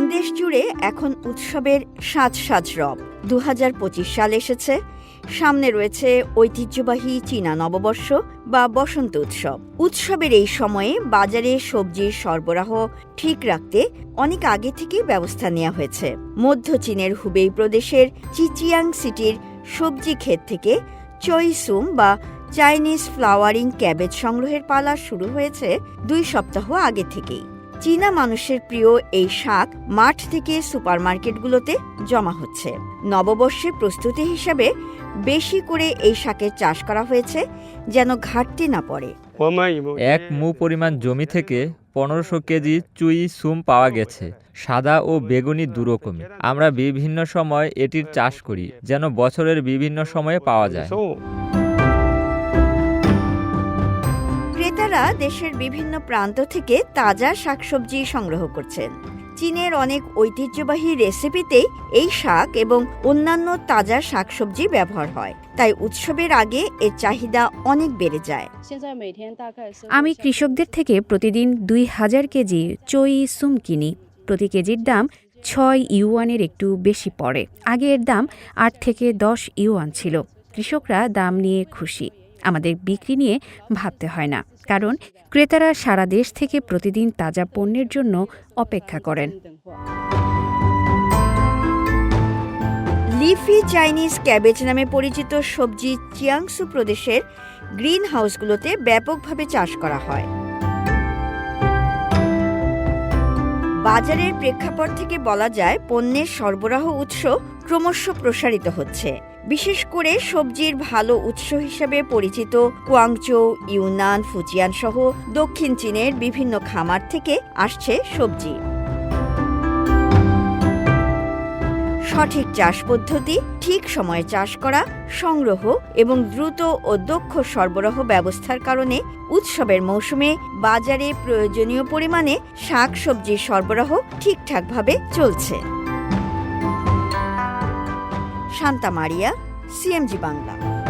দেশ জুড়ে এখন উৎসবের সাজ সাজ রব দু হাজার পঁচিশ সাল এসেছে। সামনে রয়েছে ঐতিহ্যবাহী চীনা নববর্ষ বা বসন্ত উৎসব। উৎসবের এই সময়ে বাজারে সবজির সরবরাহ ঠিক রাখতে অনেক আগে থেকেই ব্যবস্থা নেওয়া হয়েছে। মধ্য চীনের হুবেই প্রদেশের চিচিয়াং সিটির সবজি ক্ষেত থেকে চইসুম বা চাইনিজ ফ্লাওয়ারিং ক্যাবেজ সংগ্রহের পালা শুরু হয়েছে দুই সপ্তাহ আগে থেকেই। চীনা মানুষের প্রিয় এই শাক মাঠ থেকে সুপারমার্কেটগুলোতে জমা হচ্ছে। নববর্ষের প্রস্তুতি হিসাবে বেশি করে এই শাকের চাষ করা হয়েছে, যেন ঘাটতি না পড়ে। এক মু পরিমাণ জমি থেকে পনেরোশো কেজি চুই সুম পাওয়া গেছে, সাদা ও বেগুনি দুরকমে আমরা বিভিন্ন সময় এটির চাষ করি, যেন বছরের বিভিন্ন সময়ে পাওয়া যায়। ক্রেতারা দেশের বিভিন্ন প্রান্ত থেকে তাজা শাকসবজি সংগ্রহ করছেন। চীনের অনেক ঐতিহ্যবাহী রেসিপিতেই এই শাক এবং অন্যান্য তাজা শাকসবজি ব্যবহার হয়। তাই উৎসবের আগে এর চাহিদা অনেক বেড়ে যায়। আমি কৃষকদের থেকে প্রতিদিন দুই হাজার কেজি চই সুম কিনি। প্রতি কেজির দাম ছয় ইউয়ানের একটু বেশি পড়ে। আগে এর দাম আট থেকে দশ ইউয়ান ছিল। কৃষকরা দাম নিয়ে খুশি। আমাদের বিক্রি নিয়ে ভাবতে হয় না, কারণ ক্রেতারা সারা দেশ থেকে প্রতিদিন তাজা পণ্যের জন্য অপেক্ষা করেন। লিফি চাইনিজ ক্যাবেজ নামে পরিচিত সবজি চিয়াংসু প্রদেশের গ্রিন হাউসগুলোতে ব্যাপকভাবে চাষ করা হয়। বাজারের প্রেক্ষাপট থেকে বলা যায়, পণ্যের সরবরাহ উৎস ক্রমশ প্রসারিত হচ্ছে। বিশেষ করে সবজির ভালো উৎস হিসেবে পরিচিত কুয়াংচৌ, ইউনান ফুজিয়ান সহ দক্ষিণ চীনের বিভিন্ন খামার থেকে আসছে সবজি। সঠিক চাষ পদ্ধতি, ঠিক সময়ে চাষ করা, সংগ্রহ এবং দ্রুত ও দক্ষ সরবরাহ ব্যবস্থার কারণে উৎসবের মৌসুমে বাজারে প্রয়োজনীয় পরিমাণে শাক সবজির সরবরাহ ঠিকঠাকভাবে চলছে। শান্তা মারিয়া সিএমজি বাংলা।